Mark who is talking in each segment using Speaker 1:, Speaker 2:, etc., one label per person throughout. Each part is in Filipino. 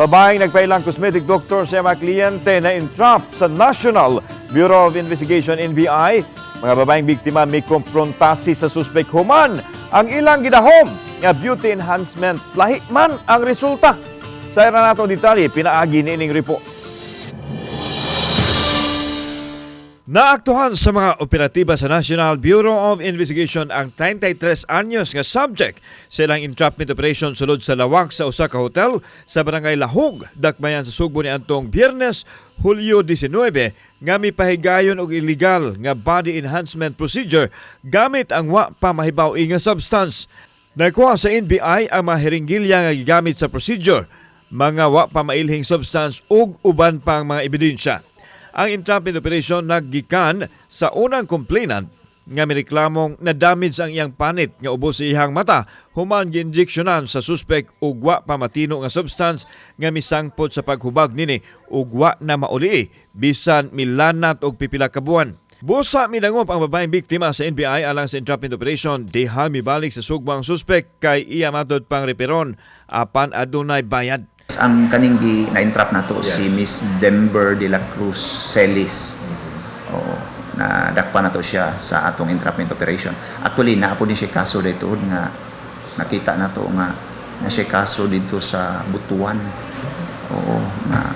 Speaker 1: Babaeng nagpailang cosmetic doctor sa mga kliyente na entrap sa National Bureau of Investigation NBI. Mga babaeng biktima may komprontasi sa suspek human ang ilang gidahom nga beauty enhancement lahi man ang resulta. Sa nato detalye pinaagi ni ining report. Naaktuhan sa mga operatiba sa National Bureau of Investigation ang 33 anyos nga subject sa ilang entrapment operation sulod sa lawak sa usa ka hotel sa barangay Lahog, Dakbayan sa Sugbo ni Antong Biyernes, Hulyo 19 nga mipahigayon og illegal nga body enhancement procedure gamit ang wa pa mahibaw nga substance. Nakuha sa NBI ang mga heringgilya nga gigamit sa procedure, mga wa pa mailhing substance ug uban pang mga ebidensya. Ang entrapment operation naggikan sa unang complainant nga mireklamong na damage ang iyang panit nga ubos sa iyang mata human gi-injeksyonan sa suspek ug wa pa matino nga substance nga misangpot sa paghubag nini ug wa na mauli bisan milanat og pipila ka buwan. Busa midangop ang babaeng biktima sa NBI alang sa entrapment operation diha mibalik sa sugbo ang suspek kay iya matod pang reperon apan adunay bayad.
Speaker 2: Ang kaning gi na-entrap na to si Miss Denver de la Cruz Celis. Oo, na dakpa na to siya sa atong entrapment operation. Actually, naapo din siya kaso dito nga nakita na to nga na siya kaso dito sa Butuan. Oo, na ah,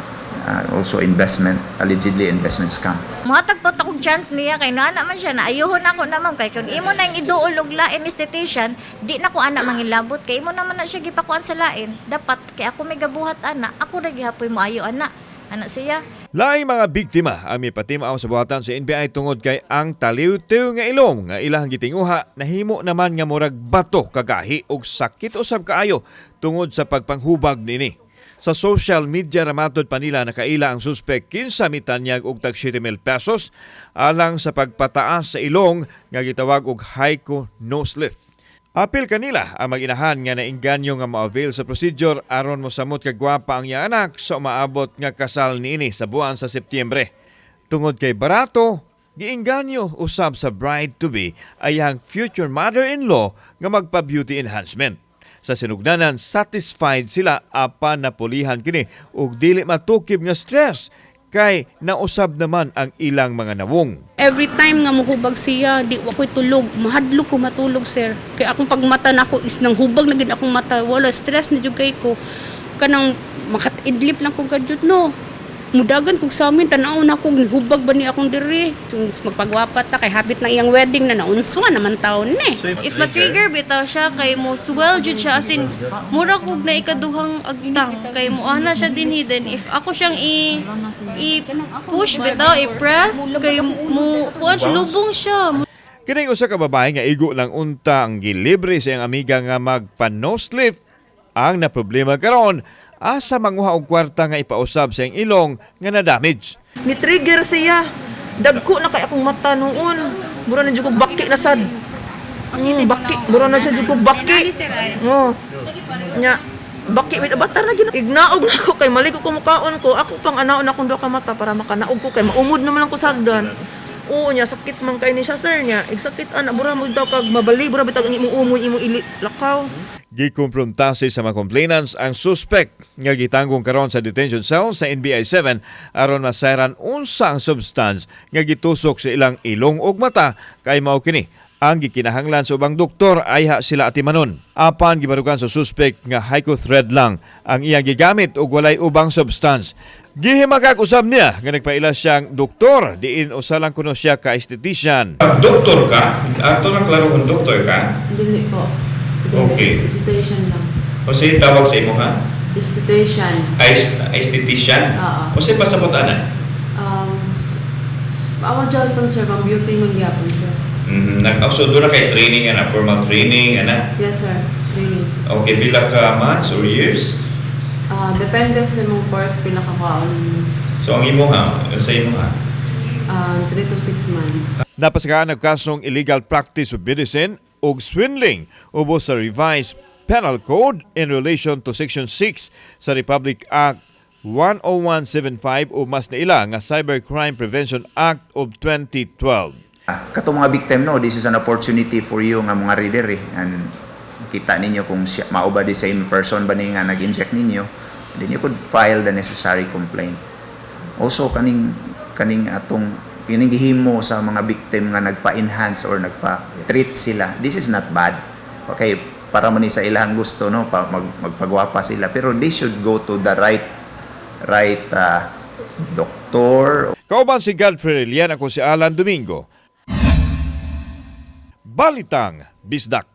Speaker 2: also investment, allegedly investment scam.
Speaker 3: Matag po akong chance niya kay nana man siya na ayuhon ako naman kay kung imo na yung iduol og lain esthetician di na ko ana mangilabot. Kay imo naman na siya gipakuan sa lain dapat kay ako may gabuhat ana. Ako ra gihapoy mo ayo ana. Ana siya.
Speaker 1: Laing mga biktima ang mipatimaaw sa buhatan sa NBI tungod kay ang taliw-tiw nga ilong nga ilang gitinguha nahimo naman nga murag bato kagahi og sakit usab kaayo tungod sa pagpanghubag nini. Sa social media ramatod pa nila nakaila ang suspek kinsa mitanyag og tag 7,000 pesos alang sa pagpataas sa ilong nga gitawag og Haiko nose lift. Apil kanila ang mag-inahan nga nainganyo nga ma-avail sa procedure aron mo samot kag gwapa ang iya anak sa umaabot nga kasal niini sa buwan sa Setyembre. Tungod kay barato, giinganyo usab sa bride-to-be ay ang future mother-in-law nga magpa-beauty enhancement. Sa sinugdanan, satisfied sila apan napulihan kini ug dili matukib nga stress kay nausab naman ang ilang mga nawong.
Speaker 4: Every time nga mohubag siya, di wa tulog. Mahadlok ko matulog, sir. Kaya akong pagmata na ako is nang hubag na gid akong mata. Wala, stress na jud kay ko. Kanang makatidlip lang kong kadyot, no. Mudagan kog sa amin, tanaw na akong hubag ba ni akong diri. So, magpagwapat ta, kay habit ng iyang wedding na naunso nga naman taon ni.
Speaker 5: If ma-trigger bitaw siya kay mo swell jud siya as in mura kog na ikaduhang agtang kay mo ana siya din hidden if ako siyang i i push bitaw i press kay mo kuan siya lubong siya
Speaker 1: Kining usa ka babae nga igo lang unta ang gilibre sa iyang amiga nga magpa-nose lift. Ang na problema karon asa manguha og kwarta nga ipausab sa iyang ilong nga na-damage.
Speaker 6: Ni-trigger siya. Dagko na kay akong mata noon. Mura na jud ko baki na sad. Mm, baki. Mura na siya jud ko baki. Oh. Nya baki wait batar na gina. Ignaog na ako kay mali ko kumukaon ko. Ako pang anaon akong duha ka mata para makanaog ko kay maumod naman lang ko sa hagdan. Oo nya sakit man kay ni siya sir nya. Igsakit ana bura mo daw kag mabali bura bitag ang imong umoy imong ili lakaw.
Speaker 1: Gikumpruntasi sa mga complainants ang suspect nga gitanggong karon sa detention cell sa NBI 7 aron masairan unsa ang substance nga gitusok sa ilang ilong ug mata kay mao kini ang gikinahanglan sa ubang doktor ay ha sila atimanon. Apan gibarugan sa suspect nga Haiko thread lang ang iyang gigamit ug walay ubang substance. Gihimakak usab niya nga nagpaila siyang doktor diin usa lang kuno siya ka esthetician.
Speaker 7: Doktor ka? Ato lang klaro kung doktor ka?
Speaker 8: Dili po.
Speaker 7: Okay.
Speaker 8: Visitation lang.
Speaker 7: O sige, tawag sa imo ha?
Speaker 8: Visitation.
Speaker 7: Est- esthetician?
Speaker 8: Oo.
Speaker 7: O sige, pasabot ana?
Speaker 8: Um, s- s- Awa dyan po sir, pang beauty magyapon sir.
Speaker 7: Mm, nag so doon na kay training ana, formal training ana.
Speaker 8: Yes sir, training.
Speaker 7: Okay, pila ka months or years?
Speaker 8: Ah, depende sa mong course pinakakaon.
Speaker 7: So ang imo ha, sa imo ha?
Speaker 8: Uh, 3 to 6 months.
Speaker 1: Napasagaan ang kasong illegal practice of medicine ug swindling ubos sa revised penal code in relation to section 6 sa Republic Act 10175 o mas naila nga Cybercrime Prevention Act of 2012.
Speaker 2: Ah, Kato mga victim no, this is an opportunity for you nga mga reader eh. And kita ninyo kung siya, mao ba the same person ba ni nga nag-inject ninyo then you could file the necessary complaint. Also kaning kaning atong kining gihimo sa mga victim nga nagpa-enhance or nagpa-treat sila. This is not bad. Okay, para man ni sa ilang gusto no pa, mag, magpagwapa sila pero they should go to the right right uh, doktor
Speaker 1: Kauban si Godfrey Relian ako si Alan Domingo. Balitang Bisdak.